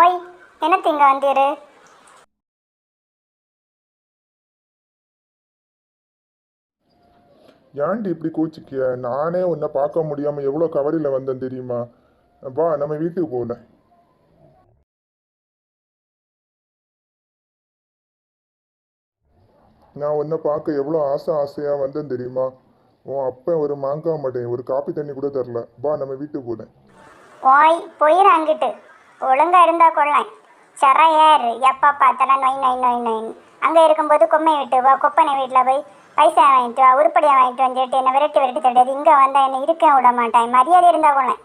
ஓய் என்னத்து இங்கே வந்தீரு? ஏன்டி இப்படி கோச்சிக்கிய நானே உன்னை பார்க்க முடியாமல் எவ்வளோ கவரியில் வந்தேன் தெரியுமா? வா நம்ம வீட்டுக்கு போகல நான் உன்னை பார்க்க எவ்வளோ ஆசை ஆசையாக வந்தேன் தெரியுமா? உன் அப்பன் ஒரு மாங்காய் மாட்டேன் ஒரு காப்பி தண்ணி கூட தரல. வா நம்ம வீட்டுக்கு போனேன் போயிரு அங்கிட்டு. ஒழுங்கா இருந்தா கொள்ளேன் சரையாரு எப்போ பார்த்தாலும் நொய் நொய் நொய் நொய் அங்கே இருக்கும்போது கொம்மை விட்டு வா கொப்பனை வீட்டில் போய் பைசா வாங்கிட்டு வா உருப்படியாக வாங்கிட்டு வந்துட்டு என்னை விரட்டி விரட்டி தடுது இங்கே வந்தால் என்னை இருக்க விட மாட்டேன் மரியாதை இருந்தா கொள்ளேன்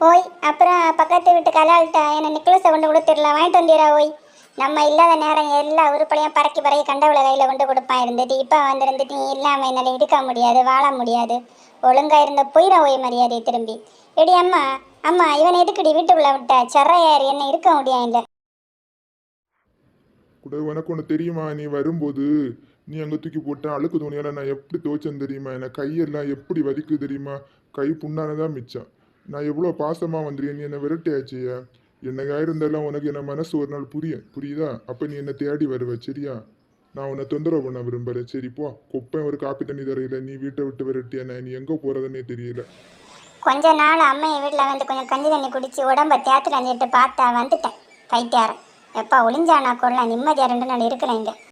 ஓய் அப்புறம் பக்கத்து வீட்டு கலாள்கிட்ட என்னை நெக்லஸை கொண்டு கொடுத்துடல வாங்கிட்டு வந்தீரா ஓய். நம்ம இல்லாத நேரம் எல்லா உருப்படியும் பறக்கி பறக்கி கண்டவுள கையில் கொண்டு கொடுப்பான் இருந்துட்டு. இப்போ வந்திருந்துட்டு நீ இல்லாமல் என்னால் இருக்க முடியாது வாழ முடியாது. ஒழுங்கா இருந்த போயிட ஓய் மரியாதை திரும்பி. எடி அம்மா அம்மா இவனை எதுக்குடி வீட்டுக்குள்ள விட்ட? சர்றையார் என்ன இருக்க முடியாது இல்லை? கூட உனக்கு ஒன்று தெரியுமா? நீ வரும்போது நீ அங்கே தூக்கி போட்ட அழுக்கு துணியால் நான் எப்படி துவைச்சேன் தெரியுமா? என்னை கையெல்லாம் எப்படி வலிக்கு தெரியுமா? கை புண்ணானதான் மிச்சம். நான் எவ்வளோ பாசமாக வந்துருக்கேன்? நீ என்னை விரட்டியாச்சியா என்னைக்கா இருந்தாலும் உனக்கு என்ன மனசு ஒரு நாள் புரியும் புரியுதா? அப்போ நீ என்னை தேடி வருவ சரியா? நான் உன்னை தொந்தரவு பண்ண விரும்புகிறேன் சரி போ. குப்பை ஒரு காப்பி தண்ணி தரையில நீ வீட்டை விட்டு விரட்டியா நீ எங்கே போகிறதுன்னே தெரியல. கொஞ்ச நாள் அம்மையை வீட்டில் வந்து கொஞ்சம் கஞ்சி தண்ணி குடிச்சு உடம்ப தேத்துல வந்துட்டு பார்த்தா வந்துட்டேன். கைட்டாரன் எப்பா ஒளிஞ்சானா கொள்ள நிம்மதியாக ரெண்டு நாள் இருக்கல இங்கே.